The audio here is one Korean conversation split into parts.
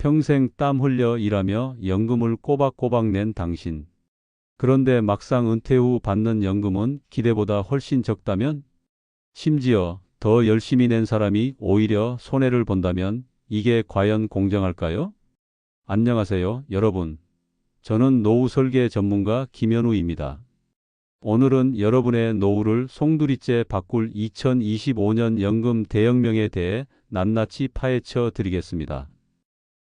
평생 땀 흘려 일하며 연금을 꼬박꼬박 낸 당신. 그런데 막상 은퇴 후 받는 연금은 기대보다 훨씬 적다면? 심지어 더 열심히 낸 사람이 오히려 손해를 본다면 이게 과연 공정할까요? 안녕하세요, 여러분. 저는 노후 설계 전문가 김현우입니다. 오늘은 여러분의 노후를 송두리째 바꿀 2025년 연금 대혁명에 대해 낱낱이 파헤쳐 드리겠습니다.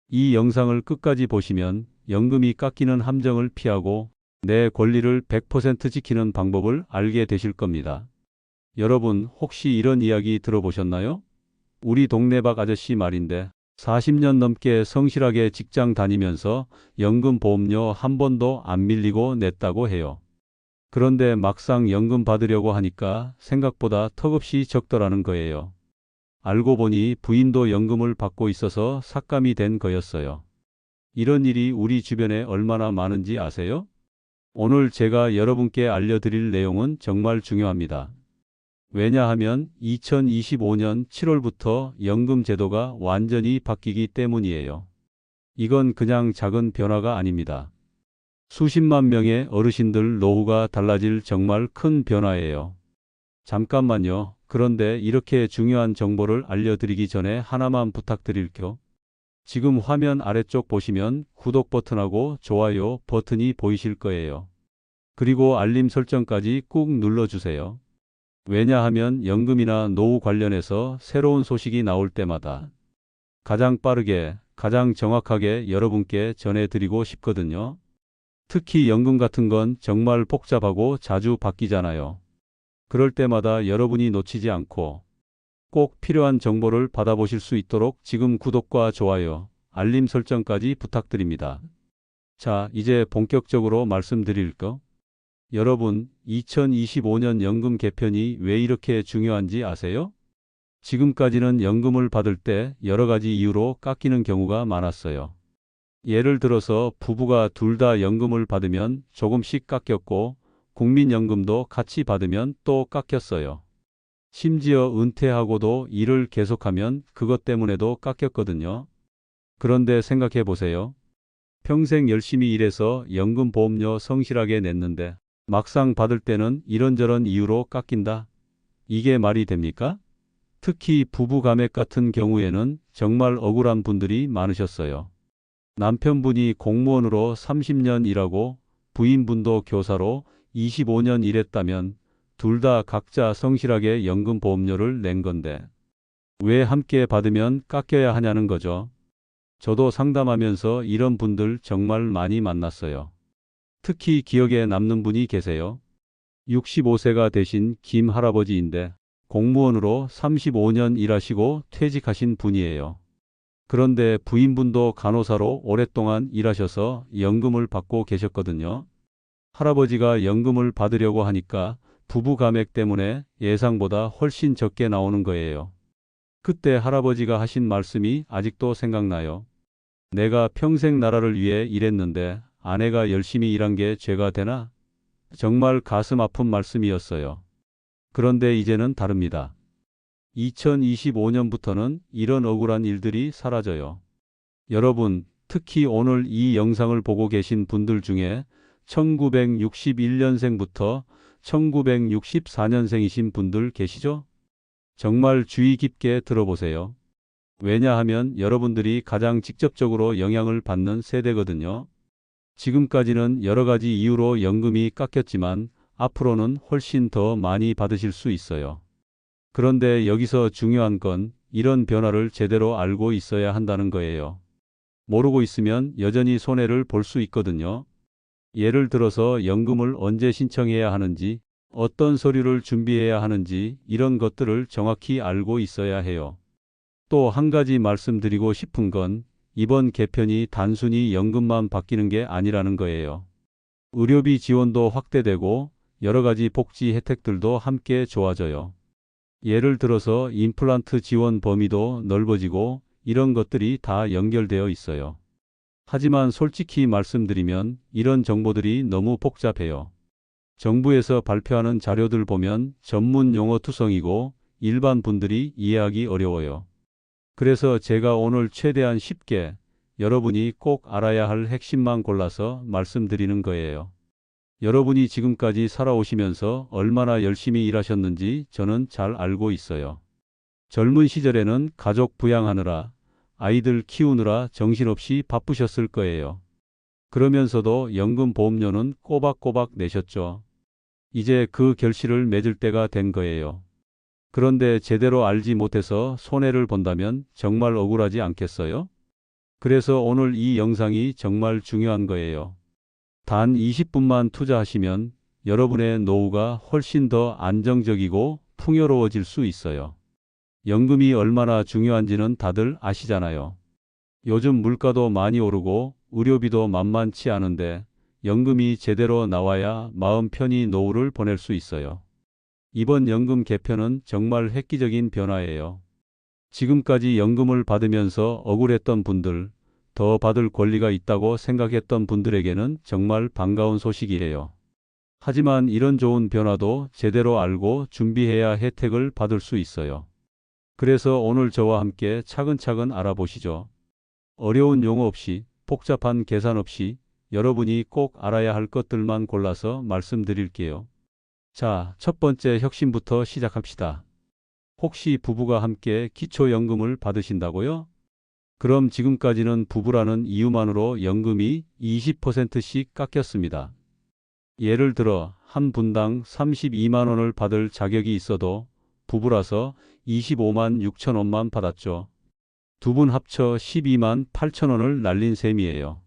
이 영상을 끝까지 보시면 연금이 깎이는 함정을 피하고 내 권리를 100% 지키는 방법을 알게 되실 겁니다. 여러분, 혹시 이런 이야기 들어보셨나요? 우리 동네 박 아저씨 말인데 40년 넘게 성실하게 직장 다니면서 연금 보험료 한 번도 안 밀리고 냈다고 해요. 그런데 막상 연금 받으려고 하니까 생각보다 턱없이 적더라는 거예요. 알고 보니 부인도 연금을 받고 있어서 삭감이 된 거였어요. 이런 일이 우리 주변에 얼마나 많은지 아세요? 오늘 제가 여러분께 알려드릴 내용은 정말 중요합니다. 왜냐하면 2025년 7월부터 연금 제도가 완전히 바뀌기 때문이에요. 이건 그냥 작은 변화가 아닙니다. 수십만 명의 어르신들 노후가 달라질 정말 큰 변화예요. 잠깐만요. 그런데 이렇게 중요한 정보를 알려드리기 전에 하나만 부탁드릴게요. 지금 화면 아래쪽 보시면 구독 버튼하고 좋아요 버튼이 보이실 거예요. 그리고 알림 설정까지 꾹 눌러주세요. 왜냐하면 연금이나 노후 관련해서 새로운 소식이 나올 때마다 가장 빠르게, 가장 정확하게 여러분께 전해드리고 싶거든요. 특히 연금 같은 건 정말 복잡하고 자주 바뀌잖아요. 그럴 때마다 여러분이 놓치지 않고 꼭 필요한 정보를 받아보실 수 있도록 지금 구독과 좋아요, 알림 설정까지 부탁드립니다. 자, 이제 본격적으로 말씀드릴까? 여러분, 2025년 연금 개편이 왜 이렇게 중요한지 아세요? 지금까지는 연금을 받을 때 여러 가지 이유로 깎이는 경우가 많았어요. 예를 들어서 부부가 둘 다 연금을 받으면 조금씩 깎였고 국민연금도 같이 받으면 또 깎였어요. 심지어 은퇴하고도 일을 계속하면 그것 때문에도 깎였거든요. 그런데 생각해 보세요. 평생 열심히 일해서 연금 보험료 성실하게 냈는데 막상 받을 때는 이런저런 이유로 깎인다. 이게 말이 됩니까? 특히 부부 감액 같은 경우에는 정말 억울한 분들이 많으셨어요. 남편분이 공무원으로 30년 일하고 부인분도 교사로 25년 일했다면 둘 다 각자 성실하게 연금 보험료를 낸 건데 왜 함께 받으면 깎여야 하냐는 거죠. 저도 상담하면서 이런 분들 정말 많이 만났어요. 특히 기억에 남는 분이 계세요. 65세가 되신 김 할아버지인데 공무원으로 35년 일하시고 퇴직하신 분이에요. 그런데 부인분도 간호사로 오랫동안 일하셔서 연금을 받고 계셨거든요. 할아버지가 연금을 받으려고 하니까 부부 감액 때문에 예상보다 훨씬 적게 나오는 거예요. 그때 할아버지가 하신 말씀이 아직도 생각나요. 내가 평생 나라를 위해 일했는데 아내가 열심히 일한 게 죄가 되나? 정말 가슴 아픈 말씀이었어요. 그런데 이제는 다릅니다. 2025년부터는 이런 억울한 일들이 사라져요. 여러분, 특히 오늘 이 영상을 보고 계신 분들 중에 1961년생부터 1964년생이신 분들 계시죠? 정말 주의 깊게 들어보세요. 왜냐하면 여러분들이 가장 직접적으로 영향을 받는 세대거든요. 지금까지는 여러 가지 이유로 연금이 깎였지만 앞으로는 훨씬 더 많이 받으실 수 있어요. 그런데 여기서 중요한 건 이런 변화를 제대로 알고 있어야 한다는 거예요. 모르고 있으면 여전히 손해를 볼 수 있거든요. 예를 들어서 연금을 언제 신청해야 하는지, 어떤 서류를 준비해야 하는지 이런 것들을 정확히 알고 있어야 해요. 또 한 가지 말씀드리고 싶은 건 이번 개편이 단순히 연금만 바뀌는 게 아니라는 거예요. 의료비 지원도 확대되고 여러 가지 복지 혜택들도 함께 좋아져요. 예를 들어서 임플란트 지원 범위도 넓어지고 이런 것들이 다 연결되어 있어요. 하지만 솔직히 말씀드리면 이런 정보들이 너무 복잡해요. 정부에서 발표하는 자료들 보면 전문 용어 투성이고 일반 분들이 이해하기 어려워요. 그래서 제가 오늘 최대한 쉽게 여러분이 꼭 알아야 할 핵심만 골라서 말씀드리는 거예요. 여러분이 지금까지 살아오시면서 얼마나 열심히 일하셨는지 저는 잘 알고 있어요. 젊은 시절에는 가족 부양하느라 아이들 키우느라 정신없이 바쁘셨을 거예요. 그러면서도 연금 보험료는 꼬박꼬박 내셨죠. 이제 그 결실을 맺을 때가 된 거예요. 그런데 제대로 알지 못해서 손해를 본다면 정말 억울하지 않겠어요? 그래서 오늘 이 영상이 정말 중요한 거예요. 단 20분만 투자하시면 여러분의 노후가 훨씬 더 안정적이고 풍요로워질 수 있어요. 연금이 얼마나 중요한지는 다들 아시잖아요. 요즘 물가도 많이 오르고 의료비도 만만치 않은데 연금이 제대로 나와야 마음 편히 노후를 보낼 수 있어요. 이번 연금 개편은 정말 획기적인 변화예요. 지금까지 연금을 받으면서 억울했던 분들, 더 받을 권리가 있다고 생각했던 분들에게는 정말 반가운 소식이에요. 하지만 이런 좋은 변화도 제대로 알고 준비해야 혜택을 받을 수 있어요. 그래서 오늘 저와 함께 차근차근 알아보시죠. 어려운 용어 없이, 복잡한 계산 없이 여러분이 꼭 알아야 할 것들만 골라서 말씀드릴게요. 자, 첫 번째 혁신부터 시작합시다. 혹시 부부가 함께 기초연금을 받으신다고요? 그럼 지금까지는 부부라는 이유만으로 연금이 20%씩 깎였습니다. 예를 들어 한 분당 32만 원을 받을 자격이 있어도 부부라서 25만 6천 원만 받았죠. 두 분 합쳐 12만 8천 원을 날린 셈이에요.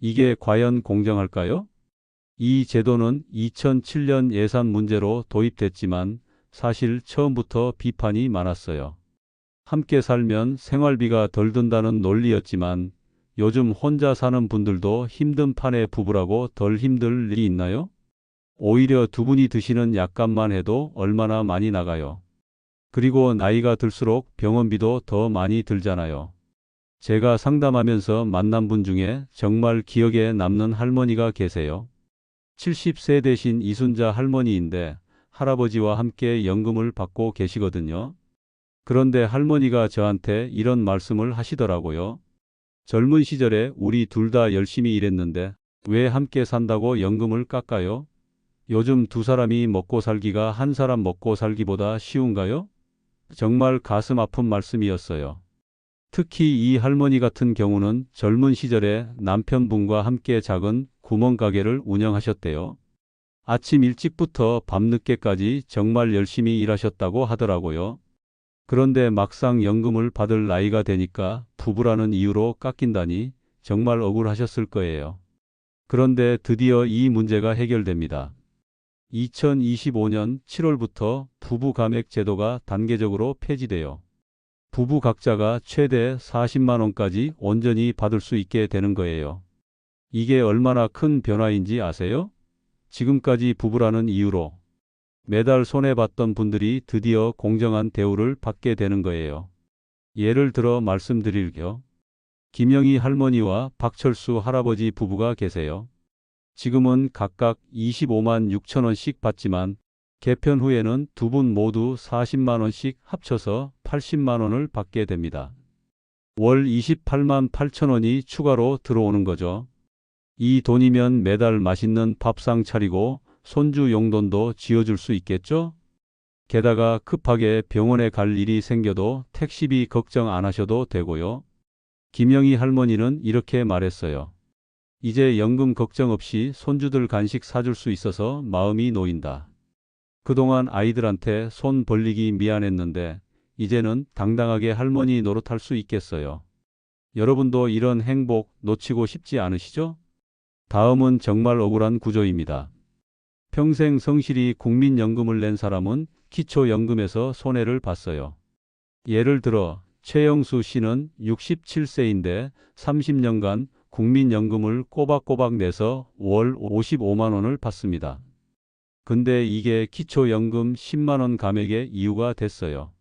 이게 과연 공정할까요? 이 제도는 2007년 예산 문제로 도입됐지만 사실 처음부터 비판이 많았어요. 함께 살면 생활비가 덜 든다는 논리였지만 요즘 혼자 사는 분들도 힘든 판에 부부라고 덜 힘들 일이 있나요? 오히려 두 분이 드시는 약값만 해도 얼마나 많이 나가요. 그리고 나이가 들수록 병원비도 더 많이 들잖아요. 제가 상담하면서 만난 분 중에 정말 기억에 남는 할머니가 계세요. 70세 되신 이순자 할머니인데 할아버지와 함께 연금을 받고 계시거든요. 그런데 할머니가 저한테 이런 말씀을 하시더라고요. 젊은 시절에 우리 둘 다 열심히 일했는데 왜 함께 산다고 연금을 깎아요? 요즘 두 사람이 먹고 살기가 한 사람 먹고 살기보다 쉬운가요? 정말 가슴 아픈 말씀이었어요. 특히 이 할머니 같은 경우는 젊은 시절에 남편분과 함께 작은 구멍가게를 운영하셨대요. 아침 일찍부터 밤늦게까지 정말 열심히 일하셨다고 하더라고요. 그런데 막상 연금을 받을 나이가 되니까 부부라는 이유로 깎인다니 정말 억울하셨을 거예요. 그런데 드디어 이 문제가 해결됩니다. 2025년 7월부터 부부 감액 제도가 단계적으로 폐지돼요. 부부 각자가 최대 40만 원까지 온전히 받을 수 있게 되는 거예요. 이게 얼마나 큰 변화인지 아세요? 지금까지 부부라는 이유로 매달 손해봤던 분들이 드디어 공정한 대우를 받게 되는 거예요. 예를 들어 말씀드릴게요. 김영희 할머니와 박철수 할아버지 부부가 계세요. 지금은 각각 25만 6천 원씩 받지만 개편 후에는 두 분 모두 40만 원씩 합쳐서 80만 원을 받게 됩니다. 월 28만 8천 원이 추가로 들어오는 거죠. 이 돈이면 매달 맛있는 밥상 차리고 손주 용돈도 지어줄 수 있겠죠? 게다가 급하게 병원에 갈 일이 생겨도 택시비 걱정 안 하셔도 되고요. 김영희 할머니는 이렇게 말했어요. 이제 연금 걱정 없이 손주들 간식 사줄 수 있어서 마음이 놓인다. 그동안 아이들한테 손 벌리기 미안했는데 이제는 당당하게 할머니 노릇할 수 있겠어요. 여러분도 이런 행복 놓치고 싶지 않으시죠? 다음은 정말 억울한 구조입니다. 평생 성실히 국민연금을 낸 사람은 기초연금에서 손해를 봤어요. 예를 들어 최영수 씨는 67세인데 30년간 국민연금을 꼬박꼬박 내서 월 55만 원을 받습니다. 근데 이게 기초연금 10만 원 감액의 이유가 됐어요.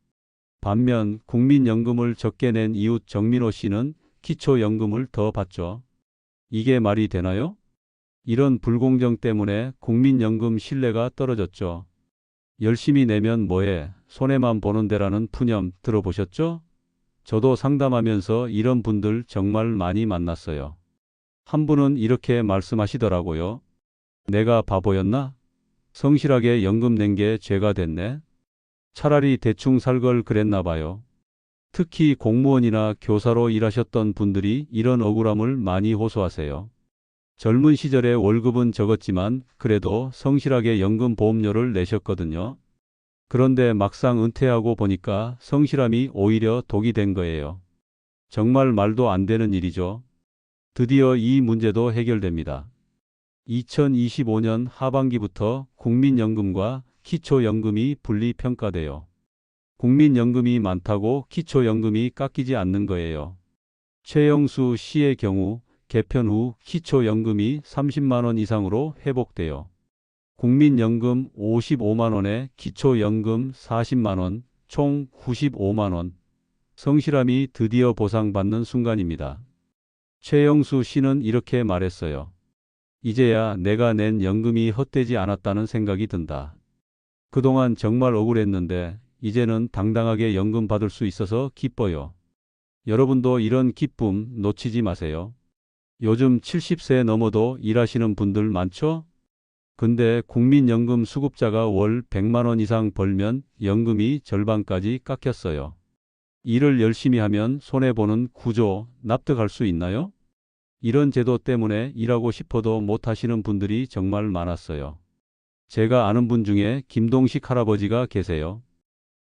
반면 국민연금을 적게 낸 이웃 정민호 씨는 기초연금을 더 받죠. 이게 말이 되나요? 이런 불공정 때문에 국민연금 신뢰가 떨어졌죠. 열심히 내면 뭐해 손해만 보는 데라는 푸념 들어보셨죠? 저도 상담하면서 이런 분들 정말 많이 만났어요. 한 분은 이렇게 말씀하시더라고요. 내가 바보였나? 성실하게 연금 낸 게 죄가 됐네. 차라리 대충 살 걸 그랬나 봐요. 특히 공무원이나 교사로 일하셨던 분들이 이런 억울함을 많이 호소하세요. 젊은 시절에 월급은 적었지만 그래도 성실하게 연금 보험료를 내셨거든요. 그런데 막상 은퇴하고 보니까 성실함이 오히려 독이 된 거예요. 정말 말도 안 되는 일이죠. 드디어 이 문제도 해결됩니다. 2025년 하반기부터 국민연금과 기초연금이 분리평가돼요. 국민연금이 많다고 기초연금이 깎이지 않는 거예요. 최영수 씨의 경우 개편 후 기초연금이 30만 원 이상으로 회복돼요. 국민연금 55만 원에 기초연금 40만 원, 총 95만 원. 성실함이 드디어 보상받는 순간입니다. 최영수 씨는 이렇게 말했어요. 이제야 내가 낸 연금이 헛되지 않았다는 생각이 든다. 그동안 정말 억울했는데 이제는 당당하게 연금 받을 수 있어서 기뻐요. 여러분도 이런 기쁨 놓치지 마세요. 요즘 70세 넘어도 일하시는 분들 많죠? 근데 국민연금 수급자가 월 100만 원 이상 벌면 연금이 절반까지 깎였어요. 일을 열심히 하면 손해보는 구조 납득할 수 있나요? 이런 제도 때문에 일하고 싶어도 못 하시는 분들이 정말 많았어요. 제가 아는 분 중에 김동식 할아버지가 계세요.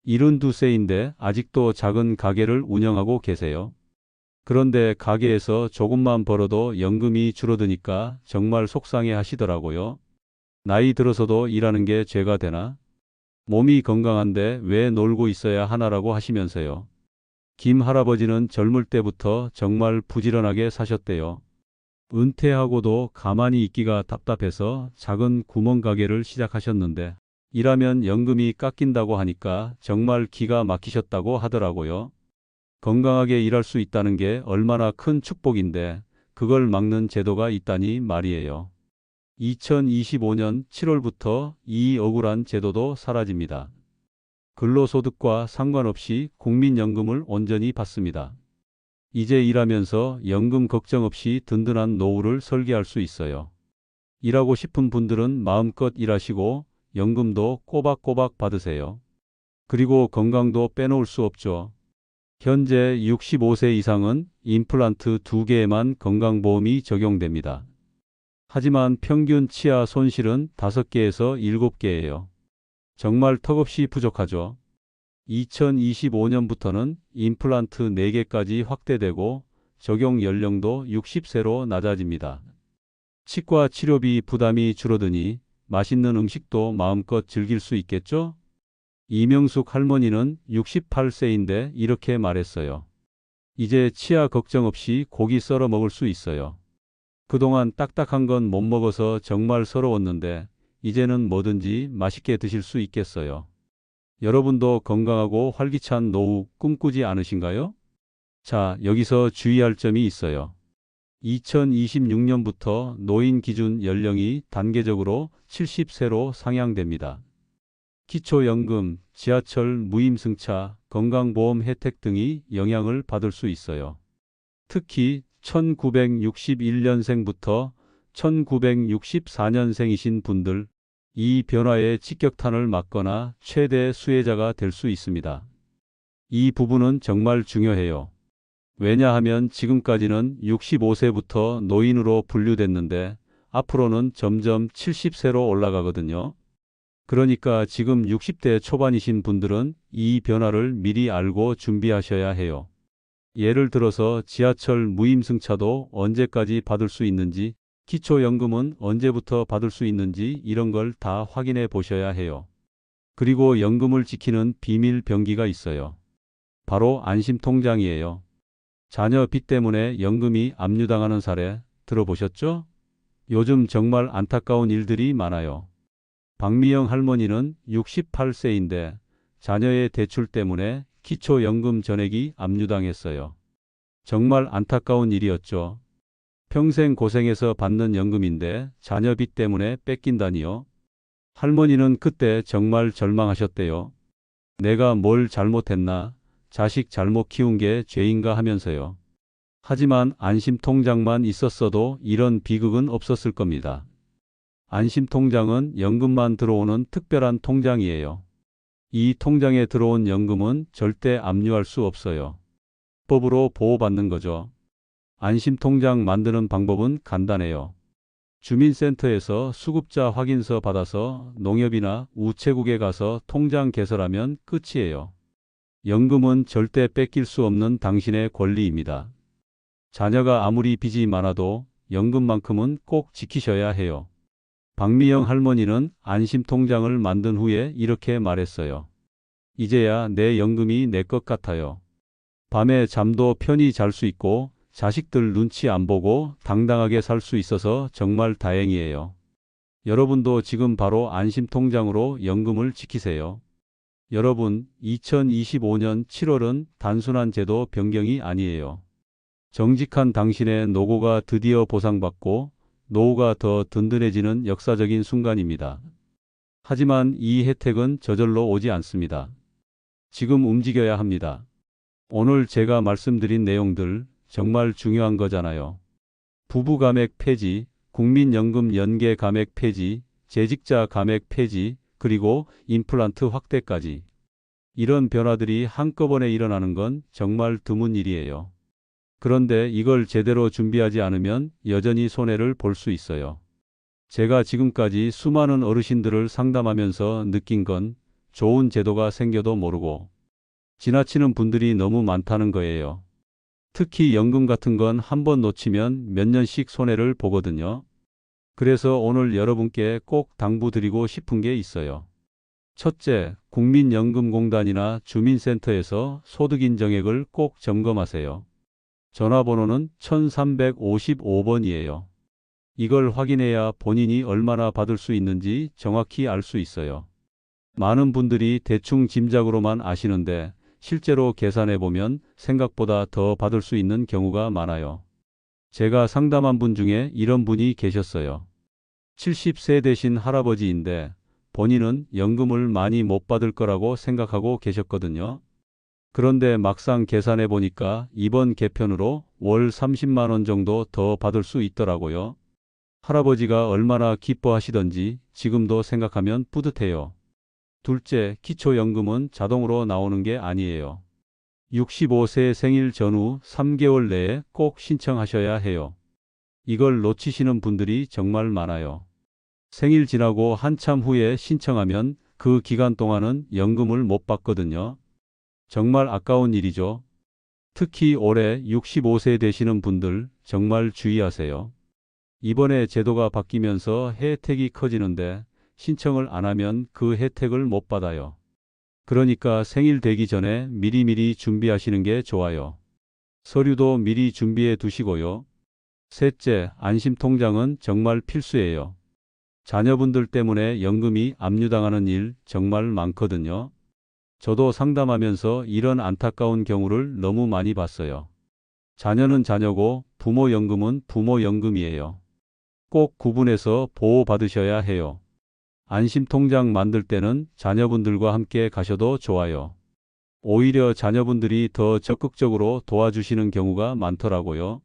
72세인데 아직도 작은 가게를 운영하고 계세요. 그런데 가게에서 조금만 벌어도 연금이 줄어드니까 정말 속상해 하시더라고요. 나이 들어서도 일하는 게 죄가 되나? 몸이 건강한데 왜 놀고 있어야 하나라고 하시면서요. 김 할아버지는 젊을 때부터 정말 부지런하게 사셨대요. 은퇴하고도 가만히 있기가 답답해서 작은 구멍 가게를 시작하셨는데 일하면 연금이 깎인다고 하니까 정말 기가 막히셨다고 하더라고요. 건강하게 일할 수 있다는 게 얼마나 큰 축복인데 그걸 막는 제도가 있다니 말이에요. 2025년 7월부터 이 억울한 제도도 사라집니다. 근로소득과 상관없이 국민연금을 온전히 받습니다. 이제 일하면서 연금 걱정 없이 든든한 노후를 설계할 수 있어요. 일하고 싶은 분들은 마음껏 일하시고 연금도 꼬박꼬박 받으세요. 그리고 건강도 빼놓을 수 없죠. 현재 65세 이상은 임플란트 2개에만 건강보험이 적용됩니다. 하지만 평균 치아 손실은 5개에서 7개예요. 정말 턱없이 부족하죠. 2025년부터는 임플란트 4개까지 확대되고 적용 연령도 60세로 낮아집니다. 치과 치료비 부담이 줄어드니 맛있는 음식도 마음껏 즐길 수 있겠죠? 이명숙 할머니는 68세인데 이렇게 말했어요. 이제 치아 걱정 없이 고기 썰어 먹을 수 있어요. 그동안 딱딱한 건 못 먹어서 정말 서러웠는데 이제는 뭐든지 맛있게 드실 수 있겠어요. 여러분도 건강하고 활기찬 노후 꿈꾸지 않으신가요? 자, 여기서 주의할 점이 있어요. 2026년부터 노인 기준 연령이 단계적으로 70세로 상향됩니다. 기초연금, 지하철 무임승차, 건강보험 혜택 등이 영향을 받을 수 있어요. 특히 1961년생부터 1964년생이신 분들, 이 변화에 직격탄을 맞거나 최대 수혜자가 될 수 있습니다. 이 부분은 정말 중요해요. 왜냐하면 지금까지는 65세부터 노인으로 분류됐는데 앞으로는 점점 70세로 올라가거든요. 그러니까 지금 60대 초반이신 분들은 이 변화를 미리 알고 준비하셔야 해요. 예를 들어서 지하철 무임승차도 언제까지 받을 수 있는지, 기초연금은 언제부터 받을 수 있는지 이런 걸 다 확인해 보셔야 해요. 그리고 연금을 지키는 비밀 병기가 있어요. 바로 안심통장이에요. 자녀 빚 때문에 연금이 압류당하는 사례 들어보셨죠? 요즘 정말 안타까운 일들이 많아요. 박미영 할머니는 68세인데 자녀의 대출 때문에 기초연금 전액이 압류당했어요. 정말 안타까운 일이었죠. 평생 고생해서 받는 연금인데 자녀 빚 때문에 뺏긴다니요. 할머니는 그때 정말 절망하셨대요. 내가 뭘 잘못했나? 자식 잘못 키운 게 죄인가 하면서요. 하지만 안심통장만 있었어도 이런 비극은 없었을 겁니다. 안심통장은 연금만 들어오는 특별한 통장이에요. 이 통장에 들어온 연금은 절대 압류할 수 없어요. 법으로 보호받는 거죠. 안심통장 만드는 방법은 간단해요. 주민센터에서 수급자 확인서 받아서 농협이나 우체국에 가서 통장 개설하면 끝이에요. 연금은 절대 뺏길 수 없는 당신의 권리입니다. 자녀가 아무리 빚이 많아도 연금만큼은 꼭 지키셔야 해요. 박미영 할머니는 안심통장을 만든 후에 이렇게 말했어요. 이제야 내 연금이 내 것 같아요. 밤에 잠도 편히 잘 수 있고 자식들 눈치 안 보고 당당하게 살 수 있어서 정말 다행이에요. 여러분도 지금 바로 안심통장으로 연금을 지키세요. 여러분, 2025년 7월은 단순한 제도 변경이 아니에요. 정직한 당신의 노고가 드디어 보상받고 노후가 더 든든해지는 역사적인 순간입니다. 하지만 이 혜택은 저절로 오지 않습니다. 지금 움직여야 합니다. 오늘 제가 말씀드린 내용들 정말 중요한 거잖아요. 부부 감액 폐지, 국민연금 연계 감액 폐지, 재직자 감액 폐지, 그리고 임플란트 확대까지. 이런 변화들이 한꺼번에 일어나는 건 정말 드문 일이에요. 그런데 이걸 제대로 준비하지 않으면 여전히 손해를 볼 수 있어요. 제가 지금까지 수많은 어르신들을 상담하면서 느낀 건 좋은 제도가 생겨도 모르고 지나치는 분들이 너무 많다는 거예요. 특히 연금 같은 건 한 번 놓치면 몇 년씩 손해를 보거든요. 그래서 오늘 여러분께 꼭 당부드리고 싶은 게 있어요. 첫째, 국민연금공단이나 주민센터에서 소득인정액을 꼭 점검하세요. 전화번호는 1355번이에요. 이걸 확인해야 본인이 얼마나 받을 수 있는지 정확히 알 수 있어요. 많은 분들이 대충 짐작으로만 아시는데 실제로 계산해 보면 생각보다 더 받을 수 있는 경우가 많아요. 제가 상담한 분 중에 이런 분이 계셨어요. 70세 되신 할아버지인데 본인은 연금을 많이 못 받을 거라고 생각하고 계셨거든요. 그런데 막상 계산해 보니까 이번 개편으로 월 30만 원 정도 더 받을 수 있더라고요. 할아버지가 얼마나 기뻐하시던지 지금도 생각하면 뿌듯해요. 둘째, 기초연금은 자동으로 나오는 게 아니에요. 65세 생일 전후 3개월 내에 꼭 신청하셔야 해요. 이걸 놓치시는 분들이 정말 많아요. 생일 지나고 한참 후에 신청하면 그 기간 동안은 연금을 못 받거든요. 정말 아까운 일이죠. 특히 올해 65세 되시는 분들 정말 주의하세요. 이번에 제도가 바뀌면서 혜택이 커지는데 신청을 안 하면 그 혜택을 못 받아요. 그러니까 생일 되기 전에 미리미리 준비하시는 게 좋아요. 서류도 미리 준비해 두시고요. 셋째, 안심통장은 정말 필수예요. 자녀분들 때문에 연금이 압류당하는 일 정말 많거든요. 저도 상담하면서 이런 안타까운 경우를 너무 많이 봤어요. 자녀는 자녀고 부모 연금은 부모 연금이에요. 꼭 구분해서 보호받으셔야 해요. 안심통장 만들 때는 자녀분들과 함께 가셔도 좋아요. 오히려 자녀분들이 더 적극적으로 도와주시는 경우가 많더라고요.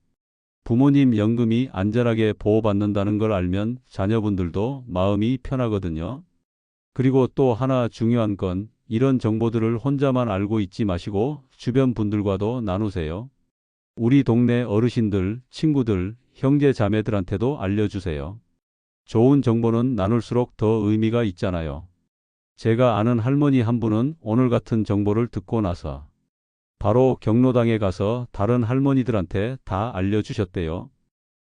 부모님 연금이 안전하게 보호받는다는 걸 알면 자녀분들도 마음이 편하거든요. 그리고 또 하나 중요한 건 이런 정보들을 혼자만 알고 있지 마시고 주변 분들과도 나누세요. 우리 동네 어르신들, 친구들, 형제 자매들한테도 알려주세요. 좋은 정보는 나눌수록 더 의미가 있잖아요. 제가 아는 할머니 한 분은 오늘 같은 정보를 듣고 나서 바로 경로당에 가서 다른 할머니들한테 다 알려주셨대요.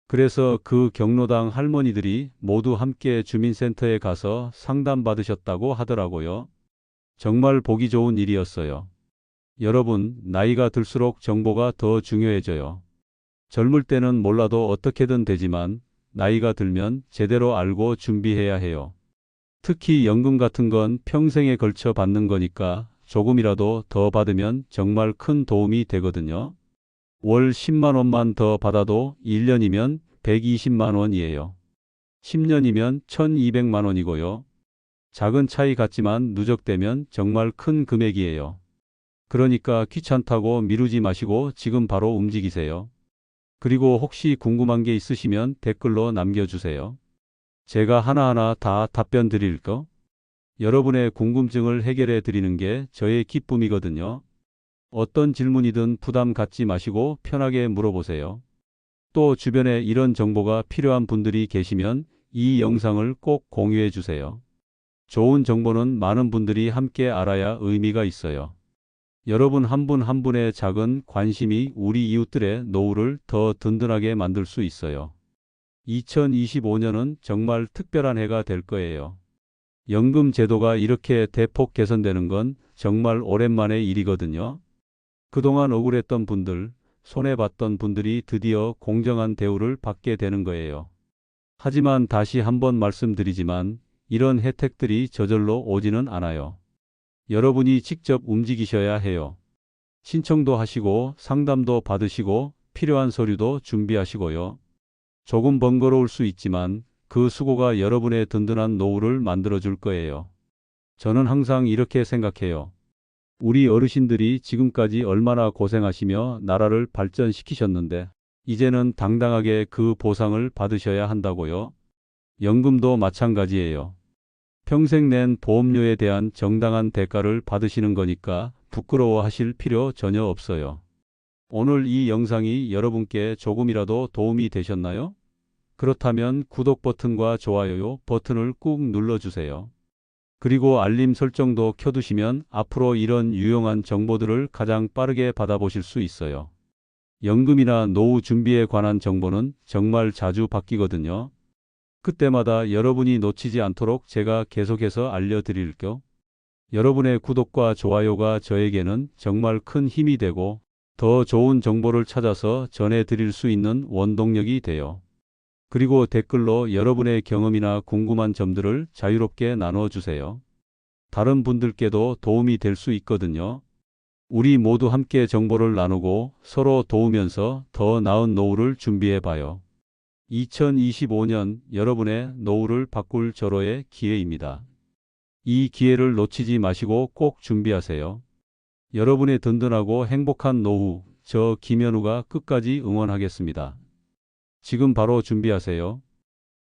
그래서 그 경로당 할머니들이 모두 함께 주민센터에 가서 상담받으셨다고 하더라고요. 정말 보기 좋은 일이었어요. 여러분, 나이가 들수록 정보가 더 중요해져요. 젊을 때는 몰라도 어떻게든 되지만 나이가 들면 제대로 알고 준비해야 해요. 특히 연금 같은 건 평생에 걸쳐 받는 거니까 조금이라도 더 받으면 정말 큰 도움이 되거든요. 월 10만 원만 더 받아도 1년이면 120만 원이에요. 10년이면 1200만 원이고요. 작은 차이 같지만 누적되면 정말 큰 금액이에요. 그러니까 귀찮다고 미루지 마시고 지금 바로 움직이세요. 그리고 혹시 궁금한 게 있으시면 댓글로 남겨주세요. 제가 하나하나 다 답변 드릴 거. 여러분의 궁금증을 해결해 드리는 게 저의 기쁨이거든요. 어떤 질문이든 부담 갖지 마시고 편하게 물어보세요. 또 주변에 이런 정보가 필요한 분들이 계시면 이 영상을 꼭 공유해 주세요. 좋은 정보는 많은 분들이 함께 알아야 의미가 있어요. 여러분 한분한 분의 작은 관심이 우리 이웃들의 노후를 더 든든하게 만들 수 있어요. 2025년은 정말 특별한 해가 될 거예요. 연금 제도가 이렇게 대폭 개선되는 건 정말 오랜만의 일이거든요. 그동안 억울했던 분들, 손해봤던 분들이 드디어 공정한 대우를 받게 되는 거예요. 하지만 다시 한번 말씀드리지만 이런 혜택들이 저절로 오지는 않아요. 여러분이 직접 움직이셔야 해요. 신청도 하시고 상담도 받으시고 필요한 서류도 준비하시고요. 조금 번거로울 수 있지만 그 수고가 여러분의 든든한 노후를 만들어 줄 거예요. 저는 항상 이렇게 생각해요. 우리 어르신들이 지금까지 얼마나 고생하시며 나라를 발전시키셨는데 이제는 당당하게 그 보상을 받으셔야 한다고요. 연금도 마찬가지예요. 평생 낸 보험료에 대한 정당한 대가를 받으시는 거니까 부끄러워하실 필요 전혀 없어요. 오늘 이 영상이 여러분께 조금이라도 도움이 되셨나요? 그렇다면 구독 버튼과 좋아요 버튼을 꾹 눌러주세요. 그리고 알림 설정도 켜두시면 앞으로 이런 유용한 정보들을 가장 빠르게 받아보실 수 있어요. 연금이나 노후 준비에 관한 정보는 정말 자주 바뀌거든요. 그때마다 여러분이 놓치지 않도록 제가 계속해서 알려드릴게요. 여러분의 구독과 좋아요가 저에게는 정말 큰 힘이 되고 더 좋은 정보를 찾아서 전해드릴 수 있는 원동력이 돼요. 그리고 댓글로 여러분의 경험이나 궁금한 점들을 자유롭게 나눠주세요. 다른 분들께도 도움이 될 수 있거든요. 우리 모두 함께 정보를 나누고 서로 도우면서 더 나은 노후를 준비해 봐요. 2025년 여러분의 노후를 바꿀 절호의 기회입니다. 이 기회를 놓치지 마시고 꼭 준비하세요. 여러분의 든든하고 행복한 노후, 저 김현우가 끝까지 응원하겠습니다. 지금 바로 준비하세요.